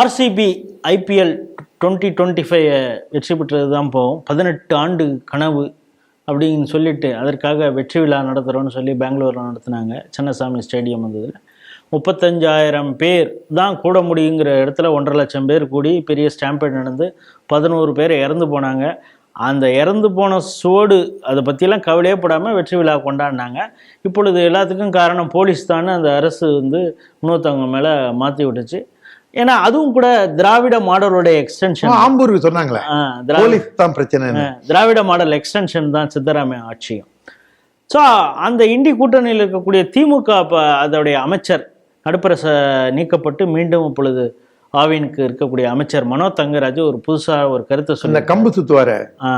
RCB IPL twenty twenty five வெற்றி பெற்றது தான் போகும். பதினெட்டு ஆண்டு கனவு அப்படின்னு சொல்லிட்டு அதற்காக வெற்றி விழா நடத்துகிறோன்னு சொல்லி பெங்களூரில் நடத்துனாங்க. சின்னசாமி ஸ்டேடியம் வந்ததில். முப்பத்தஞ்சாயிரம் பேர் தான் கூட முடியுங்கிற இடத்துல ஒன்றரை லட்சம் பேர் கூடி பெரிய ஸ்டாம்பேட் நடந்து பதினோரு பேர் இறந்து போனாங்க. அந்த இறந்து போன சுவடு அதை பற்றிலாம் கவலையே படாமல் வெற்றி விழா கொண்டாடினாங்க. இப்பொழுது எல்லாத்துக்கும் காரணம் போலீஸ் தான் அந்த அரசு வந்து இன்னொருத்தவங்க மேலே மாற்றி விட்டுச்சு. ஏன்னா அதுவும் கூட திராவிட மாடலோட எக்ஸ்டென்ஷன் ஆம்பூருக்கு சொன்னாங்களே. போலீஸ் தான் பிரச்சனை திராவிட மாடல் எக்ஸ்டென்ஷன் தான் சித்தராமையா ஆட்சியும். ஸோ அந்த இண்டி கூட்டணியில் இருக்கக்கூடிய திமுக அதோடைய அமைச்சர் நடுப்பரச நீக்கப்பட்டு மீண்டும் இப்பொழுது ஆவினுக்கு இருக்கக்கூடிய அமைச்சர் மனோ தங்கராஜ் ஒரு புதுசாக ஒரு கருத்தை சொல்லி கம்பு சுத்துவார. ஆ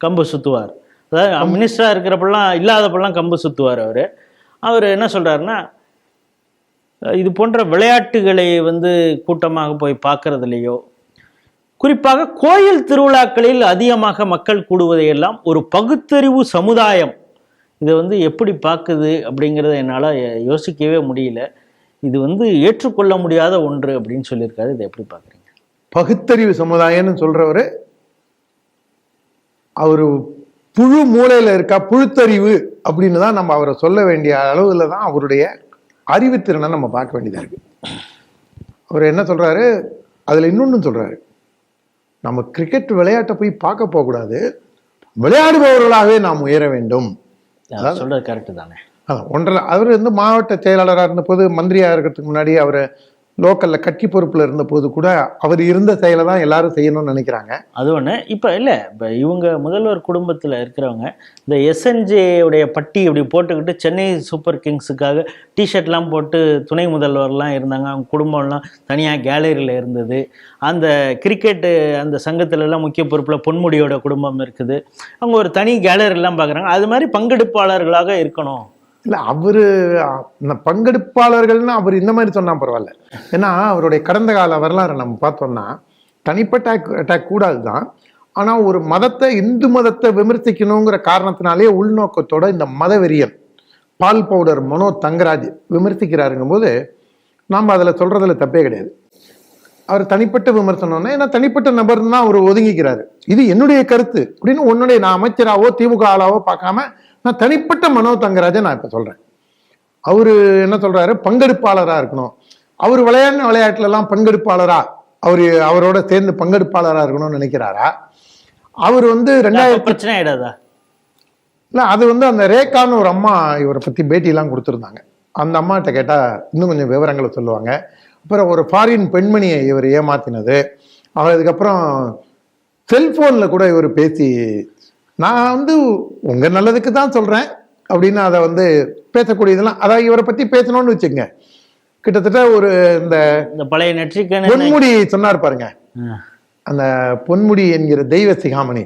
கம்பு சுத்துவார். அதாவது மினிஸ்டராக இருக்கிறப்பெல்லாம் இல்லாதப்பெல்லாம் கம்பு சுத்துவார் அவர். அவர் என்ன சொல்றாருன்னா இது போன்ற விளையாட்டுகளை வந்து கூட்டமாக போய் பார்க்கறதுலையோ குறிப்பாக கோயில் திருவிழாக்களில் அதிகமாக மக்கள் கூடுவதையெல்லாம் ஒரு பகுத்தறிவு சமுதாயம் இதை வந்து எப்படி பார்க்குது அப்படிங்கிறத என்னால் யோசிக்கவே முடியல. இது வந்து ஏற்றுக்கொள்ள முடியாத ஒன்று அப்படின்னு சொல்லியிருக்காரு. இதை எப்படி பார்க்குறீங்க? பகுத்தறிவு சமுதாயம்னு சொல்கிறவர் அவர் புழு மூளையில் இருக்கா புழுத்தறிவு அப்படின்னு தான் நம்ம அவரை சொல்ல வேண்டிய அளவில் தான் அவருடைய அறிவுத்திறனை நம்ம பார்க்க வேண்டியதா இருக்கு. அவர் என்ன சொல்றாரு? அதுல இன்னொன்னு சொல்றாரு. நம்ம கிரிக்கெட் விளையாட்டை போய் பார்க்க போகக்கூடாது. விளையாடுபவர்களாகவே நாம் உயர வேண்டும். அவர் சொல்றது கரெக்டு தானே. அதான் ஒன்றரை அவர் வந்து மாவட்ட செயலாளராக இருந்தபோது மந்திரியாக இருக்கிறதுக்கு முன்னாடி அவர் லோக்கலில் கட்சி பொறுப்பில் இருந்தபோது கூட அவர் இருந்த செயலை தான் எல்லாரும் செய்யணும்னு நினைக்கிறாங்க. அது ஒன்று இப்போ இல்லை இப்போ இவங்க முதல்வர் குடும்பத்தில் இருக்கிறவங்க இந்த எஸ்என்ஜேயுடைய பட்டி இப்படி போட்டுக்கிட்டு சென்னை சூப்பர் கிங்ஸுக்காக டிஷர்ட்லாம் போட்டு துணை முதல்வர்லாம் இருந்தாங்க. அவங்க குடும்பம்லாம் தனியாக கேலரியில் இருந்தது. அந்த கிரிக்கெட்டு அந்த சங்கத்துலலாம் முக்கிய பொறுப்பில் பொன்முடியோட குடும்பம் இருக்குது. அவங்க ஒரு தனி கேலரிலாம் பார்க்குறாங்க அது மாதிரி பங்கெடுப்பாளர்களாக இருக்கணும். இல்லை அவரு இந்த பங்கெடுப்பாளர்கள்னு அவர் இந்த மாதிரி சொன்னா பரவாயில்ல. ஏன்னா அவருடைய கடந்த கால வரலாறு நம்ம பார்த்தோம்னா தனிப்பட்ட அட்டாக் கூடாது தான் ஆனால் ஒரு மதத்தை இந்து மதத்தை விமர்சிக்கணுங்கிற காரணத்தினாலே உள்நோக்கத்தோட இந்த மதவெறியன் பால் பவுடர் மனோ தங்கராஜ் விமர்சிக்கிறாருங்கும் போது நாம் அதில் சொல்றதுல தப்பே கிடையாது. அவர் தனிப்பட்ட விமர்சனம்னா ஏன்னா தனிப்பட்ட நபர் தான் அவர் ஒதுங்கிக்கிறாரு. இது என்னுடைய கருத்து. அப்படின்னு உன்னுடைய நான் அமைச்சராவோ திமுக ஆளாவோ பார்க்காம நான் தனிப்பட்ட மனோ தங்கராஜை நான் இப்ப சொல்றேன். அவரு என்ன சொல்றாரு? பங்கெடுப்பாளரா இருக்கணும். அவர் விளையாடின விளையாட்டுல எல்லாம் பங்கெடுப்பாளரா? அவரு அவரோட சேர்ந்து பங்கெடுப்பாளரா இருக்கணும்னு நினைக்கிறாரா? அவர் வந்து அப்ப ரெண்டாயிரத்தி பிரச்சனை ஆயிடாதா? இல்ல அது வந்து அந்த ரேகான்னு ஒரு அம்மா இவரை பத்தி பேட்டிலாம் கொடுத்துருந்தாங்க. அந்த அம்மாட்ட கேட்டா இன்னும் கொஞ்சம் விவரங்களை சொல்லுவாங்க. அப்புறம் ஒரு ஃபாரின் பெண்மணியை இவர் ஏமாத்தினது. அவர் அதுக்கப்புறம் செல்போன்ல கூட இவர் பேசி நான் வந்து உங்க நல்லதுக்கு தான் சொல்றேன் அப்படின்னு அதை வந்து பேசக்கூடியதெல்லாம் அதாவது இவரை பத்தி பேசணும்னு வச்சுங்க கிட்டத்தட்ட ஒரு இந்த பழைய நெற்றிக்கண் பொன்முடி சொன்னார் பாருங்க. அந்த பொன்முடி என்கிற தெய்வ சிகாமணி.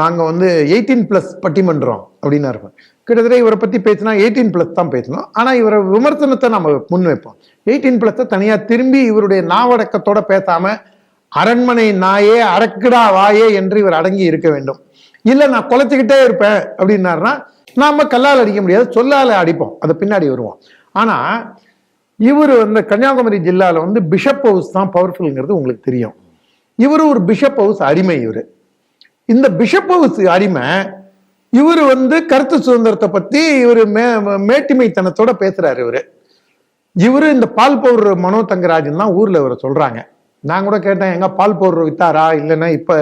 நாங்க வந்து எயிட்டீன் பிளஸ் பட்டிமன்றம் அப்படின்னு இருப்போம் கிட்டத்தட்ட இவரை பத்தி பேசினா எயிட்டீன் பிளஸ் தான் பேசணும். ஆனா இவரை விமர்சனத்தை நம்ம முன் வைப்போம். எயிட்டீன் பிளஸ் தனியா திரும்பி இவருடைய நாவடக்கத்தோட பேசாம அரண்மனை நாயே அரக்குடா வாயே என்று இவர் அடங்கி இருக்க வேண்டும். இல்லை நான் குலைச்சிக்கிட்டே இருப்பேன் அப்படின்னாருன்னா நாம் கல்லால் அடிக்க முடியாது சொல்லால் அடிப்போம். அது பின்னாடி வருவோம். ஆனால் இவர் வந்து கன்னியாகுமரி ஜில்லாவில் வந்து பிஷப் ஹவுஸ் தான் பவர்ஃபுல்ங்கிறது உங்களுக்கு தெரியும். இவர் ஒரு பிஷப் ஹவுஸ் அடிமை இவர். இந்த பிஷப் ஹவுஸ் அடிமை இவர் வந்து கருத்து சுதந்திரத்தை பற்றி இவர் மே மேட்டிமைத்தனத்தோட பேசுகிறார் இவர். இவரு இந்த பால் பவுர் மனோ தங்கராஜன் தான் ஊரில் இவரை சொல்கிறாங்க நான் கூட கேட்டேன் எங்க பால் பவுர் வித்தாரா இல்லைன்னா இப்போ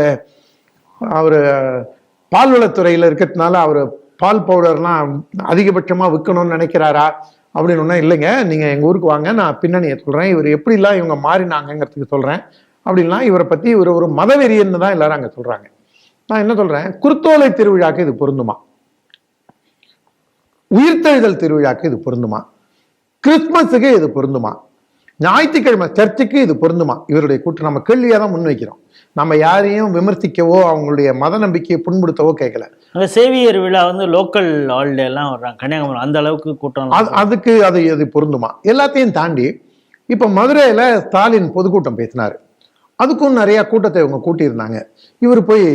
அவர் பால்வளத்துறையில் இருக்கிறதுனால அவர் பால் பவுடர்லாம் அதிகபட்சமாக விற்கணும்னு நினைக்கிறாரா அப்படின்னு ஒன்றும் இல்லைங்க. நீங்கள் எங்கள் ஊருக்கு வாங்க நான் பின்னணியை சொல்கிறேன் இவர் எப்படிலாம் இவங்க மாறினாங்கங்கிறதுக்கு சொல்கிறேன் அப்படின்லாம் இவரை பற்றி இவர் ஒரு மதவெறியன்னு தான் எல்லாரும் அங்கே சொல்கிறாங்க நான் என்ன சொல்கிறேன் குருத்தோலை திருவிழாக்கு இது பொருந்துமா? உயிர்த்தெழுதல் திருவிழாக்கு இது பொருந்துமா? கிறிஸ்மஸுக்கு இது பொருந்துமா? ஞாயிற்றுக்கிழமை சர்ச்சுக்கு இது பொருந்துமா? இவருடைய கூட்டு நம்ம கேள்வியாக தான் முன்வைக்கிறோம். நம்ம யாரையும் விமர்சிக்கவோ அவங்களுடைய மத நம்பிக்கையை புண்படுத்தவோ கேட்கல. அந்த சேவியர் விழா வந்து லோக்கல் ஹாலிடே எல்லாம் வர்றாங்க. கன்னியாகுமரி அந்த அளவுக்கு கூட்டம் அது அதுக்கு அது அது பொருந்துமா? எல்லாத்தையும் தாண்டி இப்ப மதுரையில ஸ்டாலின் பொதுக்கூட்டம் பேசினாரு. அதுக்கும் நிறைய கூட்டத்தை இவங்க கூட்டியிருந்தாங்க. இவர் போய்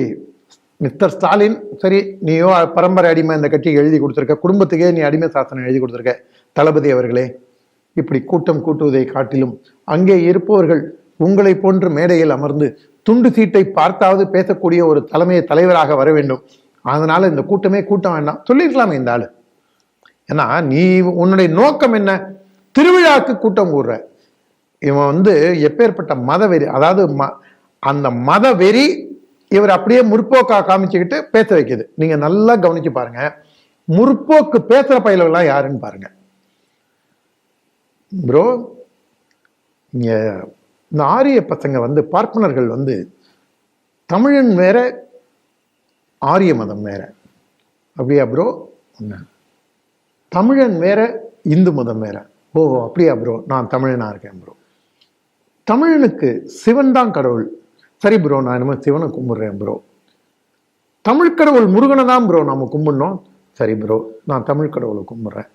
மிஸ்டர் ஸ்டாலின் சரி நீயோ பரம்பரை அடிமை இந்த கட்சிக்கு எழுதி கொடுத்துருக்க குடும்பத்துக்கே நீ அடிமை சாசனம் எழுதி கொடுத்துருக்க தளபதி அவர்களே இப்படி கூட்டம் கூட்டுவதை காட்டிலும் அங்கே இருப்பவர்கள் உங்களை போன்று மேடையில் அமர்ந்து துண்டு சீட்டை பார்த்தாவது பேசக்கூடிய ஒரு தலைமை தலைவராக வர வேண்டும். அதனால இந்த கூட்டமே கூட்டம் வேண்டாம். சொல்லிருக்கலாமே இந்த ஆளு. ஏன்னா நீ உன்னுடைய நோக்கம் என்ன? திருவிழாக்கு கூட்டம் கூடுற. இவன் வந்து எப்பேற்பட்ட மதவெறி அதாவது ம அந்த மதவெறி இவர் அப்படியே முற்போக்கா காமிச்சுக்கிட்டு பேச வைக்குது. நீங்க நல்லா கவனிச்சு பாருங்க. முற்போக்கு பேசுற பயிலெல்லாம் யாருன்னு பாருங்க. ப்ரோ இங்கே இந்த ஆரிய பசங்க வந்து பார்ப்பனர்கள் வந்து தமிழன் வேற ஆரிய மதம் வேற. அப்படியா ப்ரோ ஒன்று தமிழன் வேற இந்து மதம் வேற. ஓ அப்படியா ப்ரோ நான் தமிழனாக இருக்கேன் ப்ரோ தமிழனுக்கு சிவன் தான் கடவுள். சரி ப்ரோ நான் இனிமேல் சிவனை கும்பிட்றேன் ப்ரோ தமிழ் கடவுள் முருகனை தான் ப்ரோ நாம கும்பிடணும். சரி ப்ரோ நான் தமிழ் கடவுளை கும்பிட்றேன்.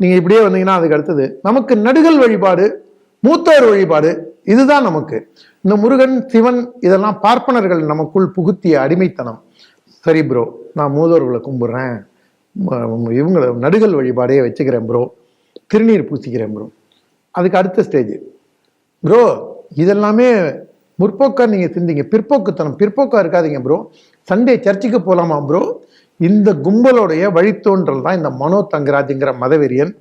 நீங்க இப்படியே வந்தீங்கன்னா அதுக்கு அடுத்தது நமக்கு நடுகள் வழிபாடு மூத்தோர் வழிபாடு இதுதான் நமக்கு. இந்த முருகன் சிவன் இதெல்லாம் பார்ப்பனர்கள் நமக்குள் புகுத்திய அடிமைத்தனம். சரி ப்ரோ நான் மூதோர்களை கும்பிடுறேன். இவங்களை இவங்கள நடுகள் வழிபாடையே வச்சுக்கிறேன் ப்ரோ திருநீர் பூசிக்கிறேன் ப்ரோ அதுக்கு அடுத்த ஸ்டேஜ் ப்ரோ இதெல்லாமே முற்போக்காக நீங்கள் சிந்திங்க. பிற்போக்குத்தனம். பிற்போக்காக இருக்காதீங்க ப்ரோ சண்டே சர்ச்சுக்கு போகலாமா ப்ரோ இந்த கும்பலோடைய வழித்தோன்றல் தான் இந்த மனோ தங்கராஜுங்கிற மதவெறியன்.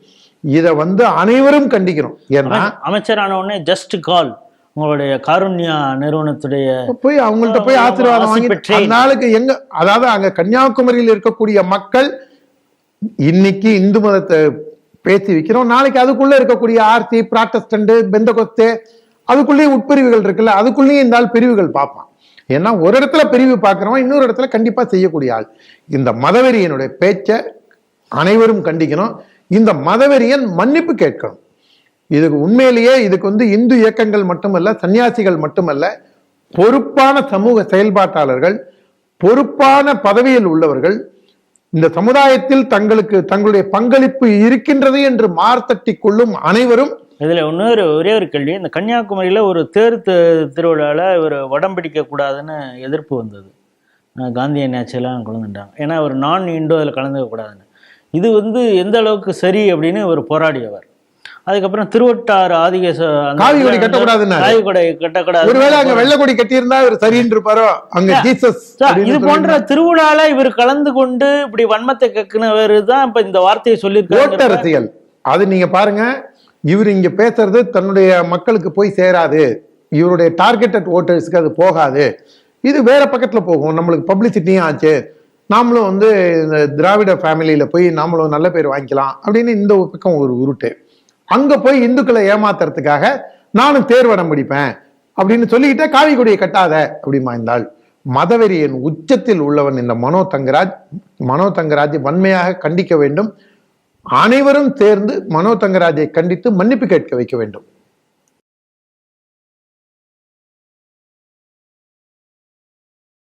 இதை வந்து அனைவரும் கண்டிக்கணும். ஏன்னா அமைச்சரான உடனே ஜஸ்ட் கால் உங்களுடைய காருண்யா நிறுவனத்துடைய போய் அவங்கள்ட்ட போய் ஆசீர்வாதம் ஆசி வாங்கி நாளுக்கு எங்க அதாவது அங்க கன்னியாகுமரியில் இருக்கக்கூடிய மக்கள் இன்னைக்கு இந்து மதத்தை பேசி வைக்கிறோம். நாளைக்கு அதுக்குள்ள இருக்கக்கூடிய ஆர்சி பிராட்டஸ்டன்ட் பெந்தகொஸ்தே அதுக்குள்ளேயும் உட்பிரிவுகள் இருக்குல்ல அதுக்குள்ளேயும் இந்த ஆள் பிரிவுகள் பார்ப்பான். ஏன்னா ஒரு இடத்துல பிரிவு பார்க்குறவன் இன்னொரு இடத்துல கண்டிப்பாக செய்யக்கூடிய ஆள். இந்த மதவெறியனுடைய பேச்சை அனைவரும் கண்டிக்கணும். இந்த மதவெறியன் மன்னிப்பு கேட்கணும். இதுக்கு உண்மையிலேயே இதுக்கு வந்து இந்து இயக்கங்கள் மட்டுமல்ல சன்னியாசிகள் மட்டுமல்ல பொறுப்பான சமூக செயல்பாட்டாளர்கள் பொறுப்பான பதவியில் உள்ளவர்கள் இந்த சமுதாயத்தில் தங்களுக்கு தங்களுடைய பங்களிப்பு இருக்கின்றது என்று மார்த்தட்டி கொள்ளும் அனைவரும் இதுல இன்னொரு ஒரே ஒரு கேள்வி இந்த கன்னியாகுமரியில ஒரு தேர் தி- திருவிழால இவர் வடம் பிடிக்க கூடாதுன்னு எதிர்ப்பு வந்தது. அஹ் காந்தி என்னாச்செல்லாம் கலந்துட்டாங்க. ஏன்னா அவர் நான் இண்டோ அதில் கலந்துக்க கூடாதுன்னு. இது வந்து எந்த அளவுக்கு சரி அப்படின்னு இவர் போராடியவர். அதுக்கப்புறம் திருவட்டாறு ஆதிக ச- அந்த காவி கொடி இடத்துல கட்டக்கூடாதுன்னாரு. காவி கொடை கட்டக்கூடாது ஒருவேளை அங்க வெள்ளை கொடி கட்டியிருந்தா இவர் சரின்னு இருப்பாரோ? அங்க ஜீசஸ் இது போன்ற திருவிழால இவர் கலந்து கொண்டு இப்படி வன்மத்தை கக்குனவர் தான் இப்ப இந்த வார்த்தையை சொல்லியிருக்காரு. ஓட்டரசியல். அது நீங்க பாருங்க இவர் இங்க பேசுறது தன்னுடைய மக்களுக்கு போய் சேராது. இவருடைய டார்கெட்டட் ஓட்டர்ஸ்க்கு அது போகாது. இது வேற பக்கத்துல போகும். நம்மளுக்கு பப்ளிசிட்டியும் ஆச்சு. நாமளும் வந்து இந்த திராவிட ஃபேமிலியில போய் நாமளும் நல்ல பேர் வாங்கிக்கலாம் அப்படின்னு இந்த பக்கம் ஒரு உருட்டு. அங்க போய் இந்துக்களை ஏமாத்துறதுக்காக நானும் தேர்வடம் பிடிப்பேன் அப்படின்னு சொல்லிக்கிட்டே காவி கொடியை கட்டாத அப்படிமா இந்த மதவெறியின் உச்சத்தில் உள்ளவன் இந்த மனோ தங்கராஜ் மனோ தங்கராஜ் வன்மையாக கண்டிக்க வேண்டும். அனைவரும் சேர்ந்து மனோ தங்கராஜை கண்டித்து மன்னிப்பு கேட்க வைக்க வேண்டும்.